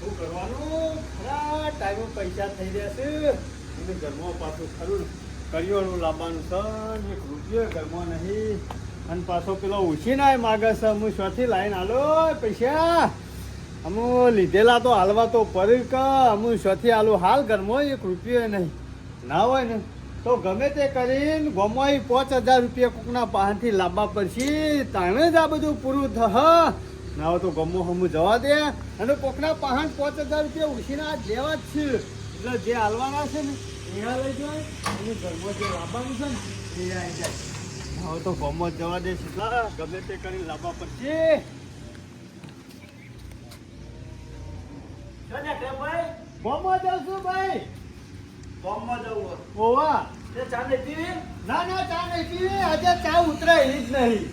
શું કરવાનું? ખરા ટાઈમે પૈસા થઈ રહ્યા છે. અને ઘરમાં પાછું ખરું કરિયાણું લાવવાનું છે એક રૂપિયો ઘરમાં નહીં. અને પાછો પેલો ઉછી ના માગે છે. હું શોથી લાઈન હાલો પૈસા. અમુ લીધેલા તો હાલવા તો પડી કે. અમુ શોથી હાલું હાલ ઘરમાં એક રૂપિયો નહીં. ના હોય ને. તો ગમે તે કરીને ગમોય પાંચ હજાર રૂપિયા કોકના પાસેથી લાંબા પડશે, તાણે જ આ બધું પૂરું થહ ના તો ગમો હમું જવા દે. અને કોકના પાહન પાંચ હજાર રૂપિયા ઉછીને આ લેવા જ છે. એટલે જે હાલવાના છે ને એ લઈ જાય અને ઘરમાં જે લાંબાનું છે ને, એ આવી જાય. હવે તો ગમો જવા દે. ગમે તે કરીને લાંબા પડશે. ગમો જાઉં છું ભાઈ ઓવા ના ના ચા નહીં પીવી. આજે ચા ઉતરાય જ નહીં.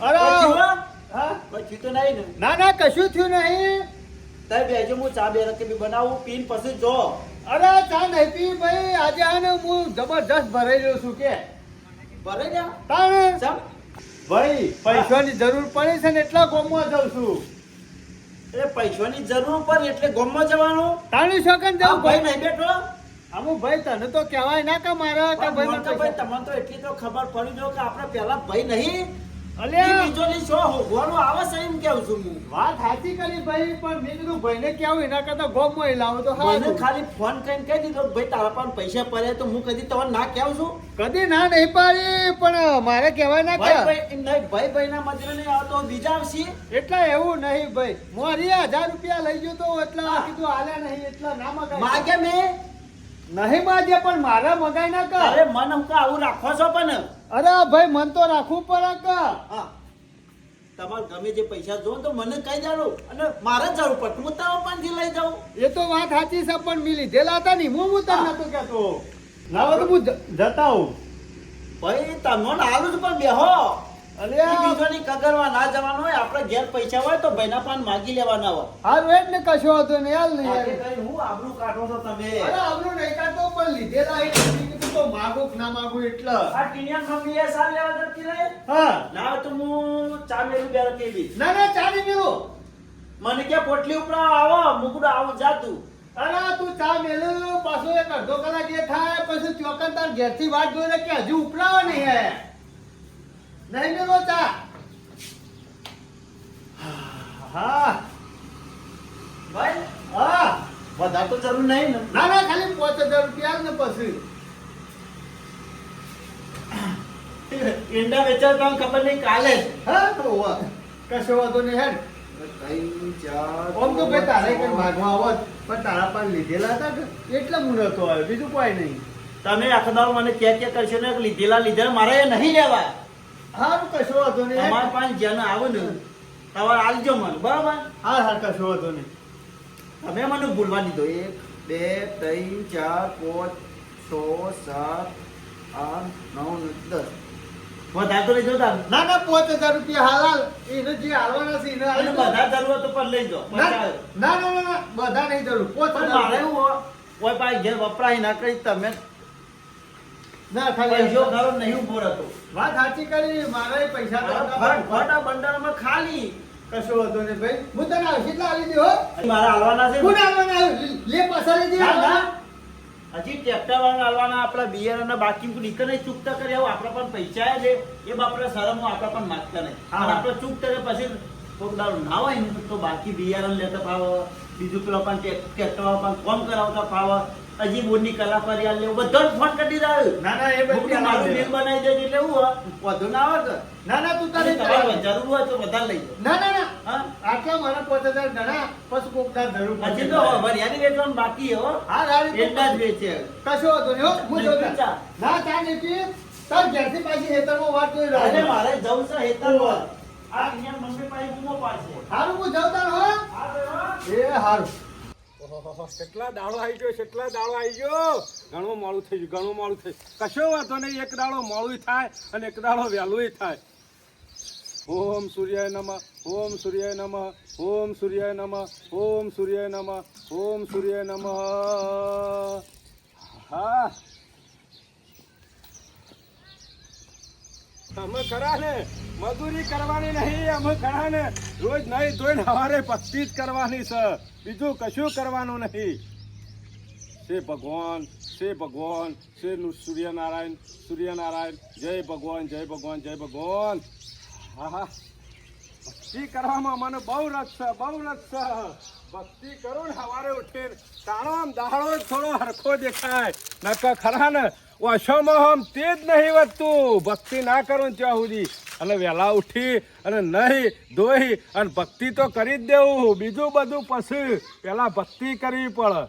અરે હા? ના. ના કશું થયું નહીં. અરે ચા નહીં પી ભાઈ. આજે આને હું જબરજસ્ત ભરાઈ રહ્યો છું કે. તાણે? ભાઈ પૈસાની જરૂર પડે છે ને એટલા ગોમવા જાઉં છું. પૈસાની જરૂર પર એટલે ગોમમાં જવાનું? તાણી શકન જાઉં ભાઈ. નહીં બેઠો. અમુ ભાઈ તને તો કહેવાય ના કે મારા ભાઈ તમને તો એટલી તો ખબર પડી જો કે આપણે પેલા ભાઈ નહીં. ની કેવું હું. પાસે પડે તો હું કદી ના કહું છું. કદી ના નહીં પાડી પણ મારે કેવાય ના ભાઈ ભાઈ ના મજરે નહીં આવતો બીજા આવશે. એટલે એવું નહીં ભાઈ. મોરી હજાર રૂપિયા લઈ ગયો તો એટલા કીધું નહીં એટલા ના માગે મેં. નહીં બાજે પણ મારા મગાઈ ના અરે કર મન હું આવું રાખો છો પણ? અરે ભાઈ મન તો રાખવું પડે કે હા. તમારે ગમે જે પૈસા જો તો મને કહી જાણો અને મારે જ જરૂર પડે. હું તારા પાસેથી લઈ જાઉં. એ તો વાત સાચી છે પણ મેં લીધેલા હતા નહીં હું હું તને. નતો કહેતો. ના હું જતા હું ભાઈ તમને હાલું જ પણ બેહો. અરે બીજોની કગરમાં ના જવાનું હોય આપણે ઘેર પૈસા હોય તો ભાઈના પાન માગી લેવાના હોય. હારું એ ને કશો હતો ને યાર નહીં આજે યાર. કઈ હું આબરૂ કાઢો છો તમે? અરે આપણું નહીં કાઢતો પણ લીધેલા એ તો માગું ના માગું એટલે. આ ટીનિયન મમ્મીએ સાલ લેવા જતી રહી? હા. ના તો હું ચા મેલું બેર કેવી? ના ના ચાલી મેલો. મને કે પોટલી ઉપર આવો મુકડો આવું જાતું અરે તું ચા મેલું પાછો એક અડધો કલાક એ થાય પછી ચોકન તાર ઘેરથી વાત જોઈને કે હજુ ઉપડાવો નહીં હે. નહીં મેલો ચા. હા. ભાઈ હા. વધારે તો જરૂર નહીં ને. ના ના ખાલી પાંચ હજાર રૂપિયા ને પછી. ઈંડા વેચાવ તમને ખબર નહીં કાલે જ. હા તો હોવા. કશો વાંધો નહીં હેડ. ઓમ તો ભાઈ તારે કઈ ભાગમાં આવો આવત પણ તારા પાસે લીધેલા હતા કે એટલે હું નતો આવ્યો બીજું કોઈ નહીં. તમે આખો દાડો મને ક્યાં ક્યાં કરશો ને લીધેલા લીધેલા મારે નહીં લેવા હારું કશો વાંધો નહીં. હેડ. પાંચ જ્યાં આવે ને તમારે આલજો મને બરાબર? હા હા કશો વાંધો નહીં. તમે મને ભૂલવા દીધો. એક બે ત્રણ ચાર પાંચ છ સાત આઠ નવ દસ. વધારે તો લઈ જાઓ તાર. ના ના પાંચ હજાર રૂપિયા હાલ એને જે હાલવાના છે એને બધા જરૂર તો પણ લઈ જાઓ. ના ના ના ના, ના બધા નહીં જરૂર. પાંચ મારે એવું કોઈ પાસે ઘેર વપરાય ના કરી તમે ના ખાલી પૈસો ખરો નહીં. ઊભો રહેતો વાત સાચી કરી મારે પૈસા તો હતા, ફટ પણ ફટ આ બંડલમાં ખાલી. કશો વાંધો નહીં ભાઈ. હું તને કેટલા હાલી દે હો? મારે હાલવાના છે. હું ના હાલવાના? લે પાછા લઈ દે ના, ના. હજી ટ્રેક્ટર વાળા હાલવાના આપણા બિયારણના બાકી નીકળ નહીં ચૂકતા કરી. આવું આપણા પણ પૈસા છે એ બાપરે શરમ આપણા પણ માગતા નહીં આપણે ચૂકતા ને પછી કોક દાડો ના હોય ને તો બાકી બિયારણ લેતા ફાવ. બીજું પેલા પણ ટ્રેક્ટર પણ કોમ કરાવતા ફાવ. હજી બોર્ડની કલા કરી આલે બધો ફોન કરી દીધા ના ના એ બધું મારું બિલ બનાવી દેજે એટલે હું વધુ ના આવે ના ના તું તારે જરૂર હોય તો વધારે લઈ જાઓ. ના ના ના. આટલા મારા પાંચ હજાર ગણા પછી કોક તાર જરૂર હજી તો વરિયાળી વેચવાનું બાકી હો. હા રાડી એટલા જ વેચે કશો વાંધો નહીં હો. જો ના ચા નથી તાર ઘેરથી પાછી હેતરમાં વાત જોઈ અરે મારે જવું છે હેતરમાં. આ અહીંયા મમ્મી પાસે ગુમો પાડશે. હારું હું જવતા આ હો. એ હારું. કેટલા દાડો આવી ગયો, કેટલા દાડો આવી ગયો? ઘણું મોડું થઈ ગયું, ઘણું મોડું થઈ કશો વાંધો નહીં, એક દાડો મોડું થાય અને એક દાડો વહેલું થાય. ઓમ સૂર્યાય નમઃ, ઓમ સૂર્યાય નમઃ, ઓમ સૂર્યાય નમઃ, ઓમ સૂર્યાય નમઃ, ઓમ સૂર્યાય નમઃ. હા. અમે ખરા ને? મજૂરી કરવાની નહીં, અમે ખરા ને? રોજ નહીં ધોઈને સવારે ભક્તિ જ કરવાની છે. બીજું કશું કરવાનું નહીં. છે ભગવાન છે ભગવાન છે સૂર્યનારાયણ સૂર્યનારાયણ. જય ભગવાન જય ભગવાન જય ભગવાન. હા હા ભક્તિ કરવામાં મને બહુ રસ છે, બહુ રસ છે. ભક્તિ કરો ને સવારે ઉઠીને. તાણો દાડો થોડો હરખો દેખાય. નકર ખરા ને ઓછોમાં તે જ નહીં વધતું ભક્તિ ના કરું ત્યાં સુધી અને વહેલા ઉઠી અને નહીં, ધોઈ અને ભક્તિ તો કરી જ દેવું. બીજું બધું પછી પહેલા ભક્તિ કરવી પડે.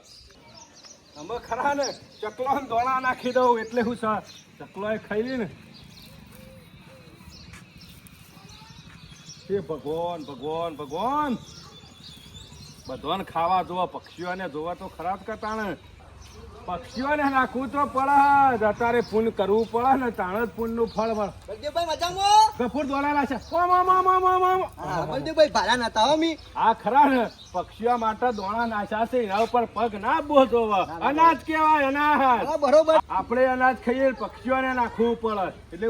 અમે ખરા ને, ચકલો ને દોણા નાખી દઉં એટલે હું છે ચકલો એ ખાઈ ને. હે ભગવાન ભગવાન ભગવાન. બધાને ખાવા જોવા, પક્ષીઓને જોવા તો ખરાબ કરતા કતાણે પક્ષીઓને નાખવું તો પડે જ અત્યારે પૂન કરવું પડે ને તાણ જ પુનનું ફળ મળે. મજામાં? ગફુર દોડાયેલા છે. આ ખરા ને. પક્ષીઓ માટે દોણા નાશા છે એના ઉપર પગ ના બોધો અનાજ કેવાય અનાજ. બરોબર. આપણે અનાજ ખાઈએ પક્ષીઓને નાખવું પડે. એટલે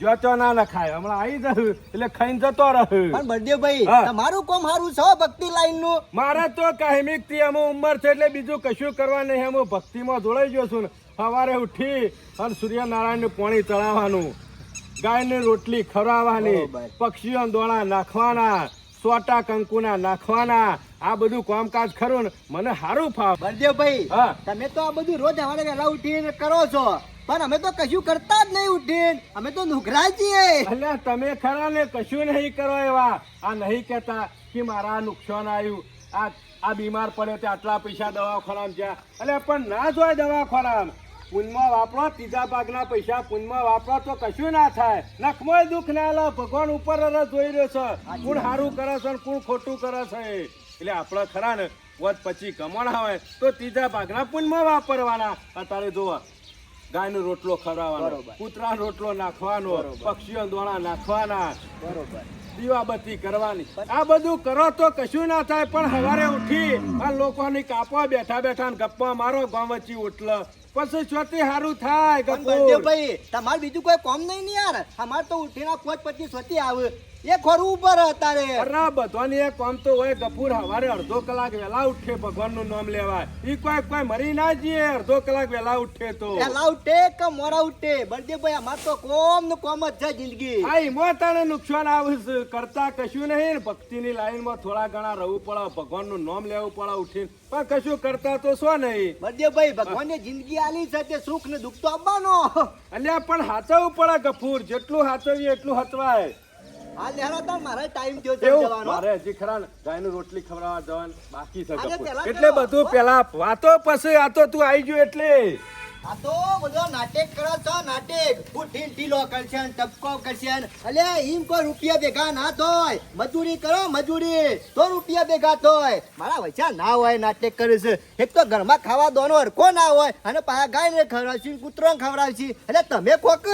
જો તો ના નખાય. હમણાં આવી જશે એટલે ખાઈને જતો રહે. પણ બળદેવભાઈ હા. તમારું કોમ સારું છે ભક્તિ લાઈનનું મારે તો કાયમિકથી અમુ ઉંમર છે એટલે બીજું કશું કરવા નહીં. હું ભક્તિમાં જોડાઈ ગયો છું ને. સવારે ઉઠી અને સૂર્યનારાયણનું પાણી ચડાવવાનું. ગાયને રોટલી ખવડાવવાની. પક્ષીઓ દોણા નાખવાના. સોટા કંકુના નાખવાના. આ બધું કામકાજ ખરું ને મને સારું ફાવ. બળદેવભાઈ. તમે તો આ બધું રોજ સવારે વહેલા ઉઠીને કરો છો. પણ અમે તો કશું કરતા જ નહીં ઉઠીને. અમે તો નુકરા છીએ એટલે તમે ખરા ને કશું નહીં કરો એવા. આ નહીં કહેતા કે મારા નુકસાન આવ્યું. આ આ બીમાર પડ્યો તે આટલા પૈસા દવાખાનામાં જ્યાં. એટલે પણ ના જોય દવાખાનામાં. પુનમાં વાપરો ત્રીજા ભાગના પૈસા પુનમાં વાપરો તો કશું ના થાય. નખમોય દુઃખ ના લો ભગવાન ઉપર જોઈ રહ્યો છે. કોણ સારું કરે છે કોણ ખોટું કરે છે એટલે આપણે ખરા ને વધ પછી કમાણા હોય તો ત્રીજા ભાગના પુનમાં વાપરવાના. અત્યારે જોવા ગાયનો રોટલો ખવડાવવાનો કૂતરા રોટલો નાખવાનો પક્ષીઓ દોણા નાખવાના. બરોબર. દીવાબત્તી કરવાની. આ બધું કરો તો કશું ના થાય પણ સવારે ઉઠી આ લોકોની કાપવા બેઠા બેઠા ગપ્પા મારો ગામ વચ્ચે ઉઠલ. પછી ચોથી સારું થાય ભાઈ તમારે બીજું કોઈ કોમ નહીં ને યાર. અમારે તો ઉઠીને કોચ પછી સ્વતી આવે. એ ખોરું ઉપર અત્યારે અરે બધાને એક કામ તો હોય ગફુર હવારે અડધો કલાક વેલા ઉઠે ભગવાનનું નામ લેવાય. ઈ કોઈ કોઈ મરી ના જીએ અડધો કલાક વેલા ઉઠે તો. વેલા ઉઠે કે મોરા ઉઠે? બળદેવભાઈ અમાર તો કોમનું કોમ જ છે જિંદગી. આ ઈમોતાને નુકસાન આવે કરતા કશું નહીં ને ભક્તિની લાઈનમાં થોડા ઘણા રહેવું પડે ભગવાનનું નામ લેવું પડે ઉઠીને. પણ કશું કરતા તો શું નહીં? બળદેવભાઈ ભગવાનને જિંદગી આલી છે તે સુખ ને દુઃખ તો આવવાનો અલ્યા પણ હાચવવું પડે ગફુર જેટલું હાચવીએ એટલું હચવાય. તો મારે ટાઈમ થયો છે જવાનો. મારે હજી ખરા ગાયનું રોટલી ખવડાવવા જવાનું બાકી છે એટલે બધું પેલા વાતો પછી આ તો તું આવી ગયો એટલે. આ તો બધો નાટક કરો છો નાટક. ઢીલો કરશે ટપકો કરશે અલે ઈમ કોઈ રૂપિયા ભેગા ના થોય. મજૂરી કરો મજૂરી. તો રૂપિયા ભેગા થાય. મારા વૈસા ના હોય નાટક કરે છે. એક તો ઘરમાં ખાવા દોનો હરકો ના હોય. અને પાછા ગાયને ખવડાવશી કૂતરો ખવડાવશી. એટલે તમે કોક?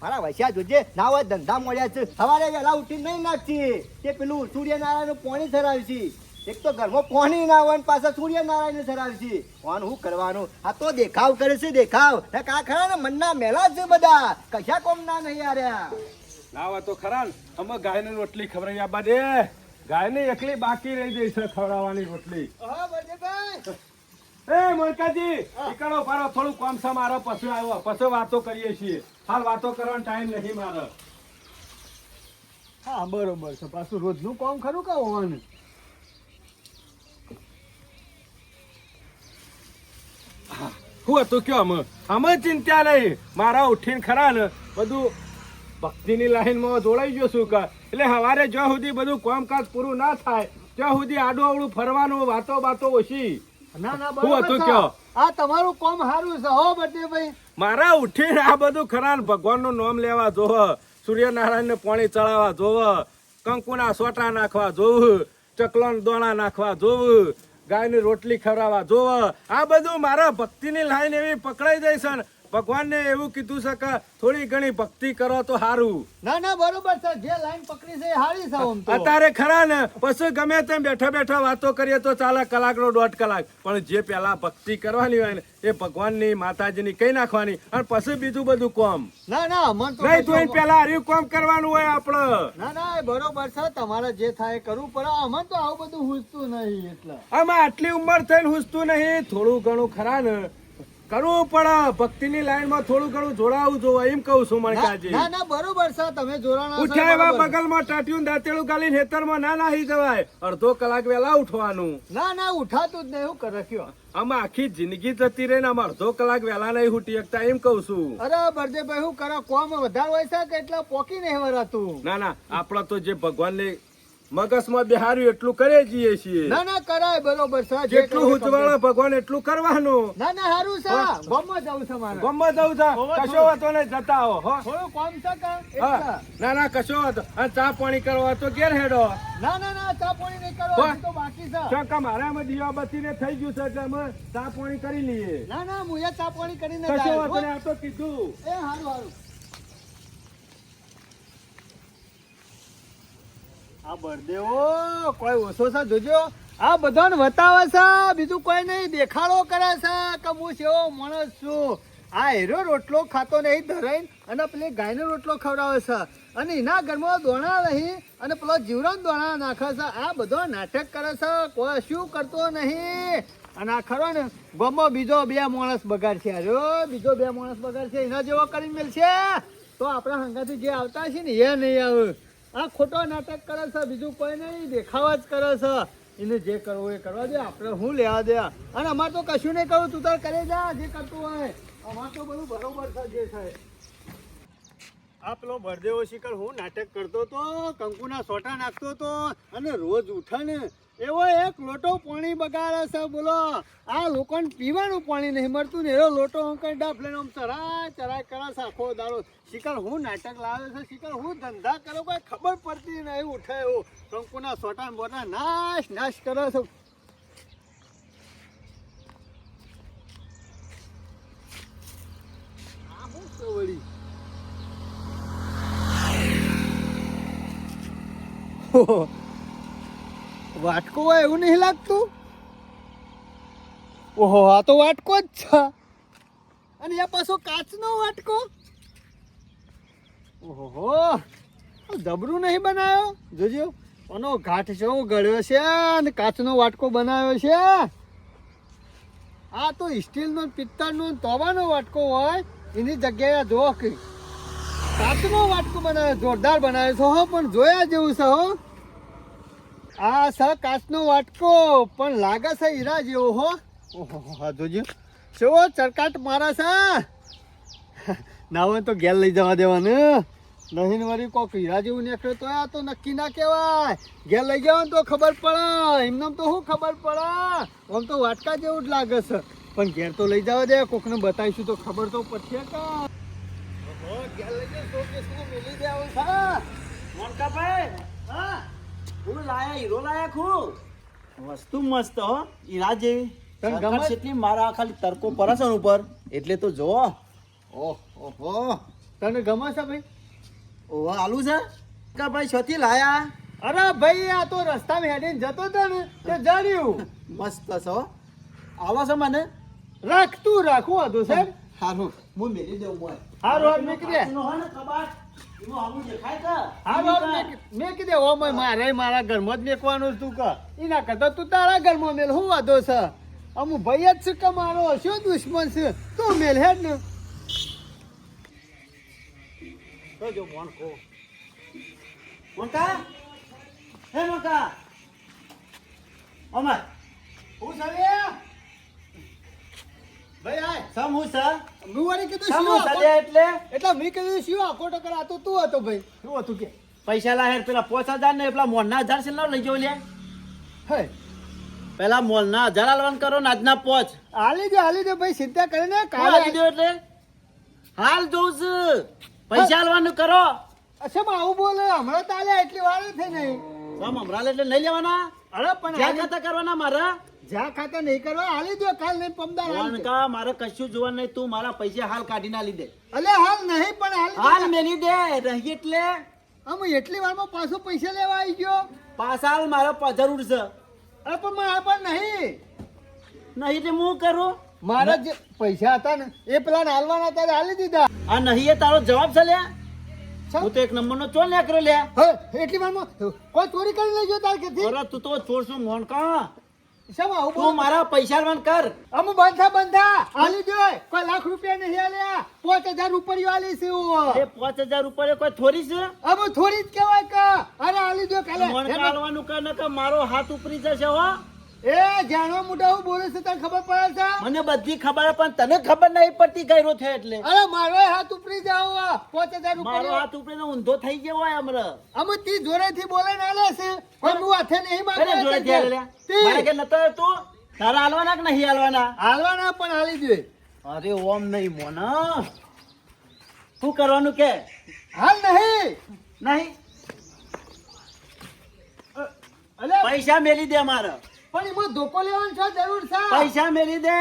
મારા વૈસા જોજે ના હોય ધંધા મળ્યા છે. સવારે વહેલા ઉઠી નહીં નાખતી. તે પેલું સૂર્યનારાયણ પાણી ધરાવશી એક તો ઘરમાં પાણી ના હોય ને પાછા સૂર્યનારાયણ ધરાવશી કોણ શું કરવાનું? આ તો દેખાવ કરે છે દેખાવ. ને કા ખરા ને મનના મેલા છે બધા? કશા કોમ ના નહીં આર્યા ના હોય તો ખરા અમે ગાયની રોટલી ખવડાવી આપવા દે. ગાયને એકલી બાકી રહી જઈ છે ખવડાવવાની રોટલી. હા બળદેવભાઈ. એ મોલકાજી નીકળો પારો થોડું કામ છે મારો પછી આવ્યો પછી વાતો કરીએ છીએ. હાલ વાતો કરવાનો ટાઈમ નથી મારો. હા બરોબર છે. પાછું રોજનું કામ ખરું કે હોવાનું? હું હતું કયો અમે અમે ચિંતા નહીં. મારા ઉઠીને ખરા ને બધું ભક્તિની લાઈનમાં જોડાઈ ગયો છું કે એટલે સવારે જ્યાં સુધી બધું કામકાજ પૂરું ના થાય ત્યાં સુધી આડું અવળું ફરવાનું વાતો વાતો ઓછી. ના ના શું હતું કયો? આ તમારું કોમ સારું છે હો બળદેવભાઈ મારા ઉઠીને આ બધું ખરા ને ભગવાનનું નામ લેવા જોવ સૂર્યનારાયણને પાણી ચડાવવા જોવ કંકુના સોટા નાખવા જોવું ચકલોન દોણા નાખવા જોવું ગાયની રોટલી ખવડાવવા જોવ. આ બધું મારા ભક્તિની લાઈન એવી પકડાઈ જાય છે ભગવાનને એવું કીધું છે કે થોડી ઘણી ભક્તિ કરો તો સારું ના ના બરોબર છે. જે લાઈન પકડી છે હારી છે તો. અત્યારે ખરા ને પછી ગમે તેમ બેઠા બેઠા વાતો કરીએ તો ચાલે કલાકનો દોઢ કલાક. પણ જે પેલા ભક્તિ કરવાની હોય ને એ ભગવાનની માતાજીની કઈ નાખવાની? અને પછી બીજું બધું કોમ. ના ના અમન તો નહીં તો પેલા હર્યું કોમ કરવાનું હોય આપણે ના ના એ બરોબર છે. તમારે જે થાય કરવું પડે. અમન તો આવું બધું હુસતું નહીં એટલે. આમાં આટલી ઉંમર થઈને હુસતું નહીં. થોડું ઘણું ખરા ને કરવું પડે. ભક્તિની લાઈનમાં થોડું ઘણું જોડાવું જોવા એમ કહું છું મણકાજી. ના, ના બરોબર છે તમે જોડાણા ઉઠ્યા એવા. બગલમાં ટાટિયું દાંતેડું ગાલીને હેતરમાં ના નાહી જવાય. અડધો કલાક વહેલા ઉઠવાનું. ના ના ઉઠાતું જ નહીં હું કરે આમ આખી જિંદગી જતી રહી ને આમ અડધો કલાક વેલા નહીં ઉઠી શકતા એમ કહું છું. અરે બરદેભાઈ હું કરો કોમ વધારે હોય છે કે એટલે પોકી નહીં વરાતું ના ના આપડે તો જે ભગવાનને મગજમાં બેહાર્યું એટલું કરીએ જઈએ છીએ. ના ના કરાય બરોબર છે જેટલું કરવું ભગવાન એટલું કરવાનું. ના ના હારું છે. ગમમાં જવું છે મારે. ગમવા દઉં છે. કશો વાતો નહીં જતા હો હો. થોડું કામ છે કા. ના ના કશો વાતો આ ચા પાણી કરવા તો ઘેર હેડો. ના ના ના ચા પાણી નહીં કરવા તો બાકી છે. શું કામ મારામાં દીવાબત્તી ને થઈ ગયું છે એટલે અમે ચા પાણી કરી લઈએ. ના ના હું એ ચા પાણી કરીને કશો વાતો નહીં આ તો કીધું. એ હારું હારું. આ બરદેવો કોઈ ઓછો છે, જોજો. આ બધાને વતાવે છે, બીજું કોઈ નહીં. દેખાડો કરે છે કે હું કેવો માણસ છું. આ હેરો રોટલો ખાતો નહીં, ધરાઈને. અને પેલી ગાયનો રોટલો ખવડાવે છે. અને એના ઘરમાં દોણા નહીં અને પેલો જીવરામ દોણા નાખે છે. આ બધો નાટક કરે છે. કોઈ શું કરતો નહીં. અને આ ખરો ને, ગમો બીજો બે માણસ બગાડશે અરે બીજો બે માણસ બગાડ છે એના જેવો કરીને મેળશે તો આપણા હંગાથી જે આવતા છે ને, એ નહીં આવે. આ ખોટો નાટક કરે છે, બીજું કોઈ નહીં, દેખાવા જ કરે છે. એને જે કરવું એ કરવા દે, આપણે હું લેવા દે. અને અમારે તો કશું નહીં કરવું, તું તાર કરે જા, જે કરતું હોય. અમારે તો બધું બરોબર છે, જે છે આ પેલો બરદેવો શિખર, હું નાટક કરતો તો, કંકુના સોટા નાખતો તો, અને રોજ ઉઠે ને એવો એક લોટો પાણી બગાડે છે બોલો. આ લોકોને પીવાનું પાણી નહીં મળતું ને એવો લોટો અંકલ ડફ લઈને આમ ચરાય ચરાય કરે છે આખો દાડો. શિખર હું નાટક લાવે છે? શિખર હું ધંધા કરો? કોઈ ખબર પડતી નહીં ઉઠે એવું. શંકુના સોટા બોટા નાશ નાશ કરે છે. વળી. વાટકો હોય એવું નહીં લાગતું? ઓહો, આ તો વાટકો જ છે. અને એ પાછો કાચનો વાટકો? ઓહો જબરું નહીં બનાવ્યો જોજો આનો ઘાટ જેવો ગળ્યો છે અને કાચનો વાટકો બનાવ્યો છે. આ તો સ્ટીલનો પિત્તળનો તવાનો વાટકો હોય. એની જગ્યાએ જો કાચનો વાટકો બનાવ્યો, જોરદાર બનાવ્યો છે હો, પણ જોયા જેવું છે હો. આ છે કાચનો વાટકો, પણ લાગે છે હીરા જેવો, હો. હા જોજો. કેવો ચરકાટ મારા છે? ના હોય તો ગેલ લઈ જવા દેવાનું. નહીં વળી કોક હીરા જેવું નીકળે તો આ તો નક્કી ના કહેવાય. ઘેર લઈ જવાનું તો ખબર પડે. એમને તો શું ખબર પડે? આમ તો વાટકા જેવું જ લાગે છે. પણ ઘેર તો લઈ જવા દે. કોકને બતાવીશું તો ખબર તો પડશે કે. ઘેર લઈ જઈને શોકેસમાં મેલી દેવાનું છે? મોનકાભાઈ, હા? હું લાયા હીરો લાયા ખૂબ. વસ્તુ મસ્ત હો. હીરા જેવી તને ગમે? એટલી મારા ખાલી તરકો છે ઉપર. એટલે તો જો ઓહ ઓહો. તને ગમે છે ભાઈ? ઓહો આલુ છે? કા ભાઈ છથી લાયા. અરે ભાઈ આ તો રસ્તામાં હેડીને જતો હતો ને તે જડ્યું મસ્ત છે હો. આલો છે મને? રાખ તું રાખું હતું સર હારું. હું મેળી દઉં હારું, હાર મેં કીધે. કાચનો હોય ને કબાટ. મેં- ઓ મારે મારા ઘરમાં જ મેકવાનું તું કે એના કરતા તું તારા ઘરમાં મેલ હું વાંધો છે? અમુ ભાઈ જ છે કે મારો? શું દુશ્મન છે? તું મેલ હેડ ને. જો મોન કો હે મોનકા અમાર હું સરે ભાઈ આય સમ હું છે? વળી કીધું સમ શું હું આખો- એટલે? એટલે મેં કીધું શું આખો ટકર આ તો તું હતો ભાઈ. શું હતું કે? પૈસા લાહેર પેલા પોચ હજાર ને પેલા મોલના હજાર છે લઈ જાવ લે હે. પેલા મોલના હજાર આલવાન કરો ને આજના પોચ. હાલી દે હાલી દે ભાઈ સીધા કરીને કાલે કાલે આપી દો એટલે? હાલ જોઉં છું. પૈસા આલવાનું કરો. અચ્છા આવું બોલે હમણાં તો આલ્યા એટલી વાર થઈ નહીં અમરાલ એટલે નહીં લેવાના? અરે પણ જ્યાં ખાતા કરવાના મારા? જ્યાં ખાતા નહીં કરવા હાલી દો કાલ નહીં પમદાર હાલી મારે કશું જોવા નહીં તું મારા પૈસા હાલ કાઢી ના લીધે. અલે હાલ નહીં પણ હાલ હાલ મેલી દે રહી એટલે. આમ એટલી વારમાં પાછો પૈસા લેવા આવી ગયો? પાછા હાલ મારા જરૂર છે. અરે પણ મારા પણ નહીં. નહીં તે હું કરું? મારા જે પૈસા હતા ને એ પેલા હાલવાના હતા તે હાલી દીધા. આ નહીં એ તારો જવાબ છે લ્યા? હું તો એક નંબરનો ચોર ચોલ લે એટલી વારમાં? કોઈ ચોરી કરી લેજો તાર કે અરે તું તો ચોર શું મોણકા શમ આવું તું મારા પૈસા બંધ કર. અમુ બંધા બંધા. આલી દે. કોઈ લાખ રૂપિયા નહીં આલ્યા. પાંચ હજાર રૂપિયા આલી છે એ પાંચ હજાર રૂપિયા કોઈ થોડી છે? અમુ થોડી જ કહેવાય કે. અરે આલી દો કાલે મોણકા હાલવાનું કર ન કે મારો હાથ ઉપરી જશે હો. એ જાણવા મોટા હું બોલે છે તને ખબર પડે છે? મને બધી ખબર પણ તને ખબર નહીં પડતી ગયરો છે એટલે. અરે મારો હાથ ઉપરી જાવ પાંચ હજાર મારો હાથ ઉપરી ઊંધો થઈ ગયો હોય અમર. અમે તી જોરે થી બોલે ના લે છે. પણ હું હાથે નહીં કને જોડે થી મારે કે નતો તું તારા હાલવાના કે નહીં હાલવાના? હાલવાના પણ હાલી દે અરે ઓમ નહીં મોના. શું કરવાનું કે? હાલ નહીં. નહીં? પૈસા મેલી દે મારે પણ એમાં ધોકો લેવાનો છો જરૂર છે. પૈસા મેલી દે.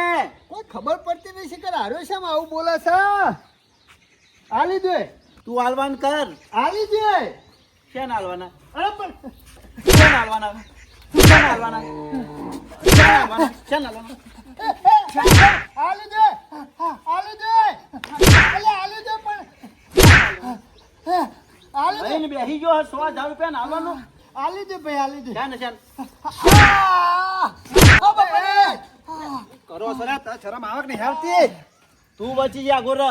કોઈ ખબર પડતી નહીં છે કે હારો છે આવું બોલે છે. હાલી દે. તું હાલવાન કર. હાલી દે. શેન હાલવાના? અરે પણ શેન હાલવાના? શેન હાલવાના? શેન હાલવાના? શેન હાલવાના? હાલી દે. દે. અલે હાલી દે પણ. હાલી દે. બેહી ગયો સો હજાર રૂપિયા હાલવાનું. હાલી દે ભાઈ હાલી દે! ઓ બાપા કરો સરા તાર શરમ આવક નહીં? આવતી તું બચી જા ગોર.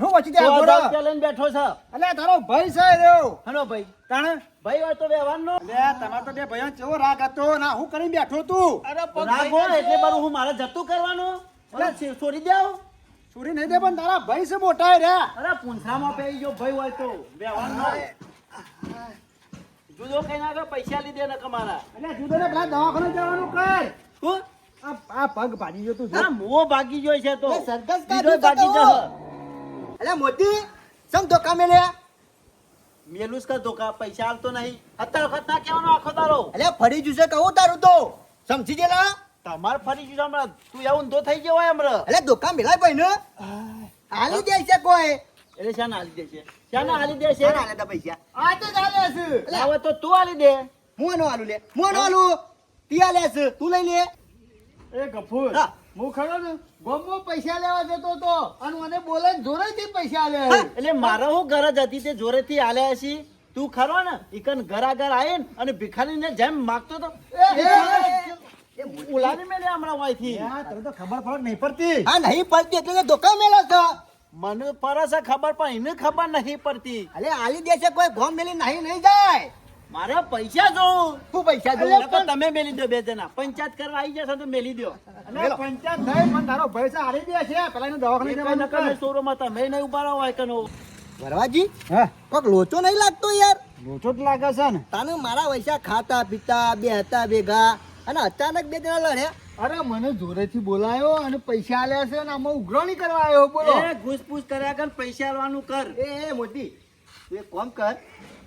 હું રૂપિયા લઈને બેઠો છે. અલે તારો ભાઈ છે રહ્યો. હલો ભાઈ. તાણે? ભાઈ હોય તો વ્યવહારનો લે તમાર તો બે ભાઈઓ કેવો રાગ હતો. ના હું કરીને બેઠો તું. અરે રાગો એટલે બારું હું મારે જતું કરવાનું? છોડી દેવ છોરી નહીં દે પણ તારા ભાઈ છે મોટા રે. અરે પૂંછડામાં પેઈ ગયો ભાઈ હોય તો. વ્યવહારનો જુદો કઈ ના પૈસા લીધે ને કમારા અલે જુદો ને પેલા દવાખાને જવાનું કર. શું આ પગ ભાગી ગયો તું ના મો ભાગી ગયો છે તો. સરકસ બીજો કાઢી ભાગી. જહ. અલે મોતી સમ ધોકા મેલે મેલુસ કા ધોકા પૈસા આલતો નહીં. અત્યારે વખત ના કેવાનો આખો તારો અલે ફરી જુસે કહું તારું તો. સમજી ગયેલા? તમાર ફરી જુસે હમણાં. તું એવું ઊંધો થઈ ગયો હોય હમણાં. અલે ધોકા મેલાય ભાઈ ને. આલી દે છે કોઈ. એટલે શાને આલી દે દેશે. શાના તા પૈસા. આ તો ચાલે છે. હવે તો તું હાલી દે. હું આનો આલુ લે? હું આનો આલુ તિયા લે છે. તું લઈ લે. એ ગફુર હું. ખરો ને ગોમમાં પૈસા લેવા જતો તો અને મને બોલે જોરેથી પૈસા લે એટલે મારો હું ગરજ હતી તે જોરેથી હાલ્યા છી. તું ખરો ને ઈકન ઘરા ઘર આવીને અને ભિખારીને જેમ માગતો તો મેલે હમણાં વાયથી. તને તો ખબર ફરક નહીં પડતી. હા નહીં પડતી એટલે તો ધોકા મેલો છો. મને પરસે ખબર પણ એને ખબર નહીં પડતી. અલે આલી દેશે કોઈ ગોમ મેલી નહીં નહીં જાય. મારા પૈસા જોઉં તું પૈસા પણ તમે મેલી દો બે જણા. પંચાયત કરવા આવી જશો તો મેલી દો. અને પંચાયત થઈ પણ તારો પૈસા આલી દે છે. પેલા એનું દવાખાને જવા નકર કર. શોરૂમમાં તમે નહીં ઊભા રહો હોય કનો. વરવાજી હા. કોક લોચો નહીં લાગતો યાર. લોચો જ લાગે છે ને. તને મારા પૈસા ખાતા પીતા બે હતા ભેગા અને અચાનક બે જણા લડ્યા. અરે મને જોરેથી બોલાયો અને પૈસા આલ્યા છે અને આમાં ઉઘરાણી કરવા આવ્યો બોલો. એ ઘૂસપૂસ કર્યા કર પૈસા આલવાનું કર. એ એ મોટી તું એક કામ કર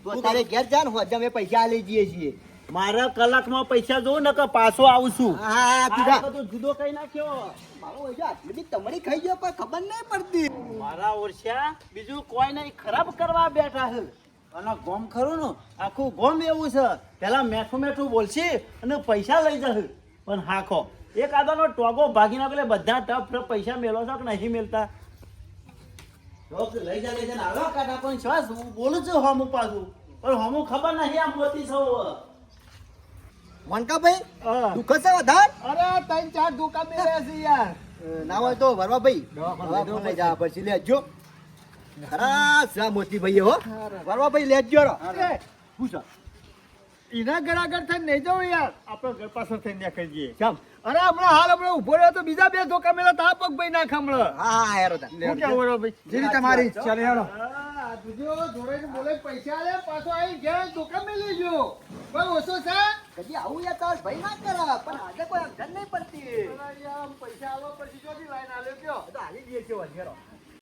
તું તારે ઘેર જા ને હોજે અમે પૈસા આલી જઈએ છીએ. મારા કલાકમાં પૈસા જોઉં કે પાછો આવું છું. હા તું આ જુદો કઈ નાખ્યો? મારો વૈસા આટલી તમડી ખાઈ ગયો પણ ખબર નહીં પડતી. મારા ઓરછા બીજું કોઈ નહીં ખરાબ કરવા બેઠા છે. અને ગોમ ખરું ને આખું ગોમ એવું છે. પેલા મેઠું મેઠું બોલશે અને પૈસા લઈ જશે. પણ હાખો એક આદાનો ટોગો ભાગી નાખો એટલે બધા ટપ ટપ પૈસા મેલો છો કે નહીં મેળતા? લઈ જા લઈ જા આવા પણ શ્વાસ હું બોલું છું હોમું પાછું? પણ હોમું ખબર નહીં આમ મોતી છો વનકાભાઈ દુઃખ છે વધાર? અરે ત્રણ ચાર ધોકા મેળ્યા છે યાર. ના હોય તો વરવા ભાઈ. દવાખાને દવાખાને લઈ લેજો મોતી ભાઈ હો. વરવા ભાઈ લેજો પૂછો એના ઘર આગળ થઈને નહીં જવું યાર. આપણે ઘર પાછળ થઈને ત્યાં કરી જઈએ. ચાલ. અરે હમણાં હાલ હમણાં ઊભો રહ્યો તો બીજા બે ધોકા મેળા તા પગ ભાઈ નાખ હમણાં હા હા યાર શું કેવું બરો ભાઈ? જેવી તમારી ઈચ્છા લે હેડો. હા, જોજો, જોડે બોલે પૈસા લે પાછો આવી ગયા ધોકા મેલી ગયો. પણ ઓછો છે? કદી આવું યાર તાર ભાઈ ના કરા. પણ આજે કોઈ અગર નહીં પડતી. પૈસા આવો પછી જોડી લાઈન આલ્યો કયો? તો હાલી દઈએ છે વલઘેરો